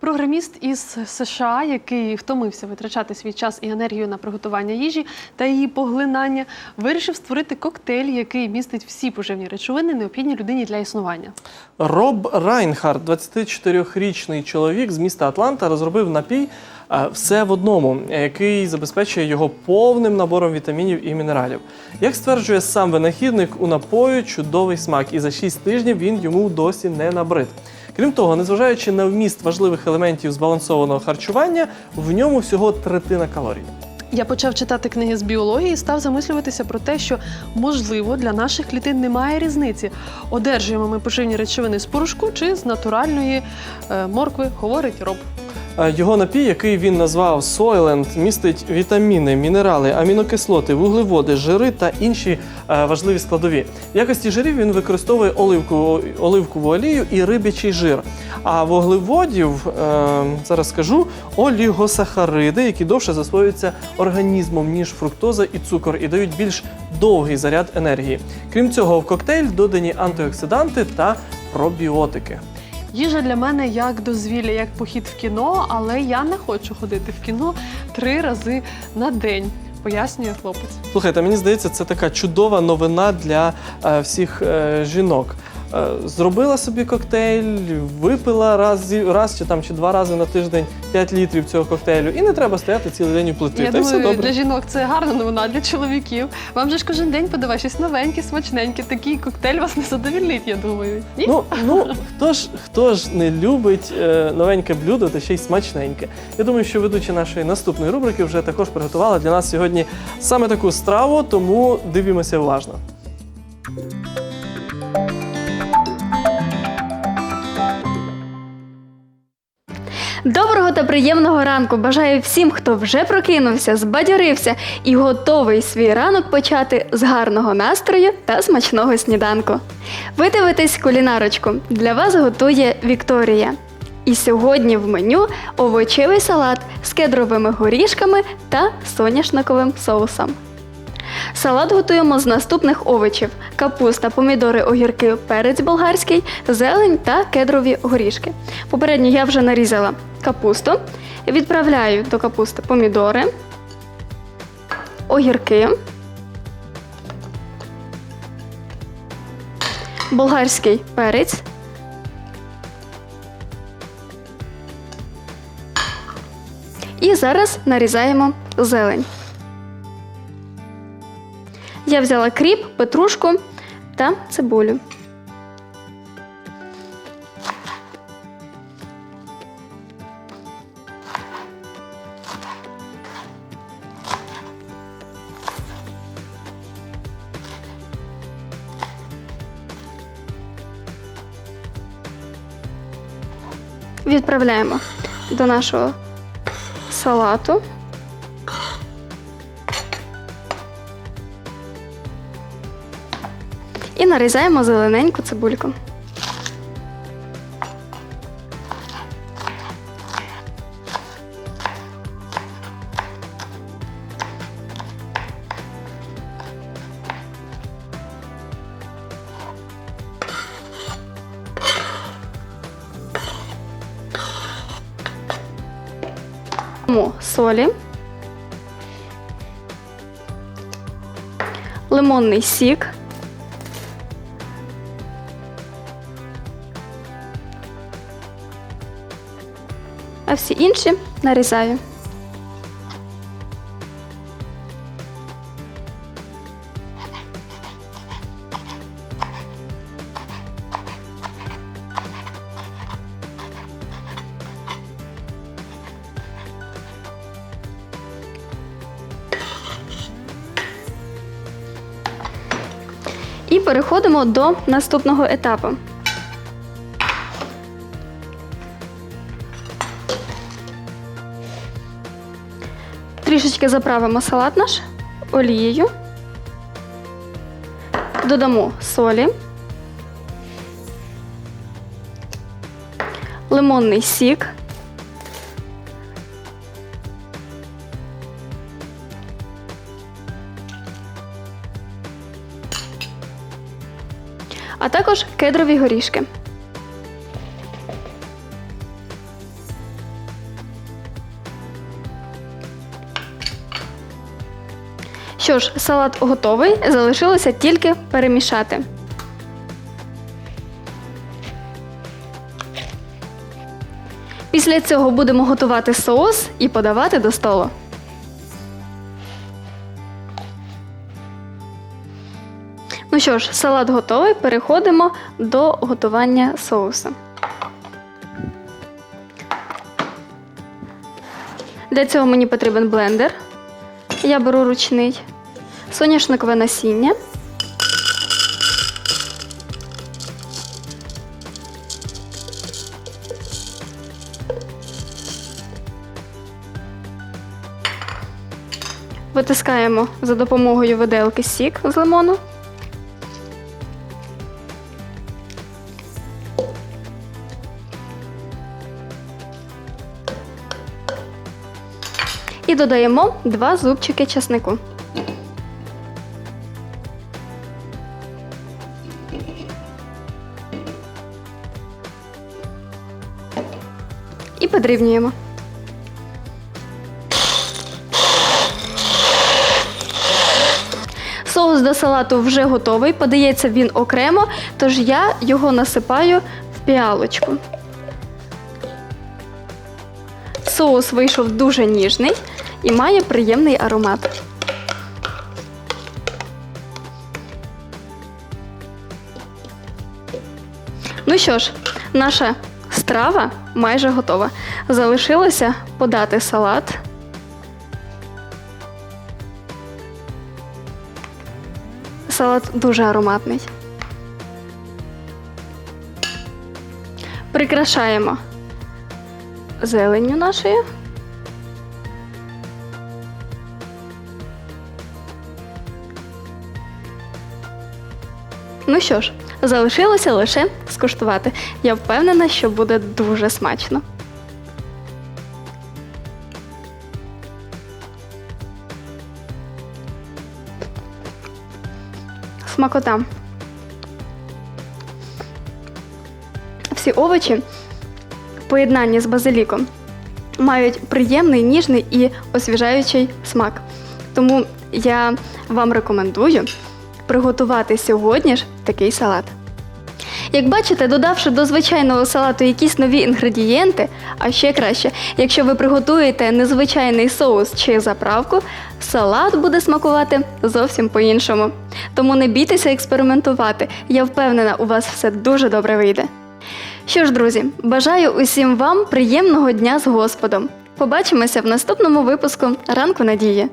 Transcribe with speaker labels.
Speaker 1: Програміст із США, який втомився витрачати свій час і енергію на приготування їжі та її поглинання, вирішив створити коктейль, який містить всі поживні речовини, необхідні людині для існування.
Speaker 2: Роб Райнхард, 24-річний чоловік з міста Атланта, розробив напій все в одному, який забезпечує його повним набором вітамінів і мінералів. Як стверджує сам винахідник, у напою чудовий смак, і за 6 тижнів він йому досі не набрид. Крім того, незважаючи на вміст важливих елементів збалансованого харчування, в ньому всього третина калорій.
Speaker 1: Я почав читати книги з біології і став замислюватися про те, що можливо для наших клітин немає різниці, одержуємо ми поживні речовини з порошку чи з натуральної е, моркви, говорить роб.
Speaker 2: Е, Його напій, який він назвав Soylent, містить вітаміни, мінерали, амінокислоти, вуглеводи, жири та інші е, важливі складові. В якості жирів він використовує оливкову, оливкову олію і рибячий жир. А вуглеводів, е, зараз скажу, олігосахариди, які довше засвоюються організмом, ніж фруктоза і цукор, і дають більш довгий заряд енергії. Крім цього, в коктейль додані антиоксиданти та пробіотики.
Speaker 1: Їжа для мене як дозвілля, як похід в кіно, але я не хочу ходити в кіно три рази на день, пояснює хлопець.
Speaker 2: Слухайте, мені здається, це така чудова новина для е, всіх е, жінок. Е, зробила собі коктейль, випила раз, раз чи там чи два рази на тиждень 5 літрів цього коктейлю, і не треба стояти цілий день у плити.
Speaker 1: Я
Speaker 2: Та й все
Speaker 1: думаю,
Speaker 2: добре.
Speaker 1: для жінок це гарна новина, для чоловіків. Вам же ж кожен день подавай щось новеньке, смачненьке. Такий коктейль вас не задовільнить, я думаю. Ні?
Speaker 2: Ну, ну хто ж хто ж не любить е, новеньке блюдо та ще й смачненьке? Я думаю, що ведучі нашої наступної рубрики вже також приготувала для нас сьогодні саме таку страву, тому дивімося уважно.
Speaker 3: Доброго та приємного ранку бажаю всім, хто вже прокинувся, збадьорився і готовий свій ранок почати з гарного настрою та смачного сніданку. Ви дивитесь кулінарочку. Для вас готує Вікторія. І сьогодні в меню овочевий салат з кедровими горішками та соняшниковим соусом. Салат готуємо з наступних овочів: капуста, помідори, огірки, перець болгарський, зелень та кедрові горішки. Попередньо я вже нарізала капусту. Відправляю до капусти помідори, огірки, болгарський перець. І зараз нарізаємо зелень. Я взяла кріп, петрушку та цибулю. Відправляємо до нашого салату. Нарізаємо зелененьку цибульку. Солі, лимонний сік. А всі інші нарізаю. І переходимо до наступного етапу. Трішечки заправимо салат наш олією. Додамо солі, лимонний сік, а також кедрові горішки. Що ж, салат готовий, залишилося тільки перемішати. Після цього будемо готувати соус і подавати до столу. Ну що ж, салат готовий. Переходимо до готування соусу. Для цього мені потрібен блендер. Я беру ручний, соняшникове насіння. Витискаємо за допомогою виделки сік з лимону. І додаємо два зубчики часнику. І подрібнюємо. Соус до салату вже готовий, подається він окремо, тож я його насипаю в піалочку. Соус вийшов дуже ніжний і має приємний аромат. Ну що ж, наша страва майже готова. Залишилося подати салат. Салат дуже ароматний. Прикрашаємо зеленню нашою. Ну що ж, залишилося лише скуштувати. Я впевнена, що буде дуже смачно. Смакота. Всі овочі в поєднанні з базиліком мають приємний, ніжний і освіжаючий смак. Тому я вам рекомендую приготувати сьогодні ж такий салат. Як бачите, додавши до звичайного салату якісь нові інгредієнти, а ще краще, якщо ви приготуєте незвичайний соус чи заправку, салат буде смакувати зовсім по-іншому. Тому не бійтеся експериментувати. Я впевнена, у вас все дуже добре вийде. Що ж, друзі, бажаю усім вам приємного дня з Господом. Побачимося в наступному випуску Ранку Надії.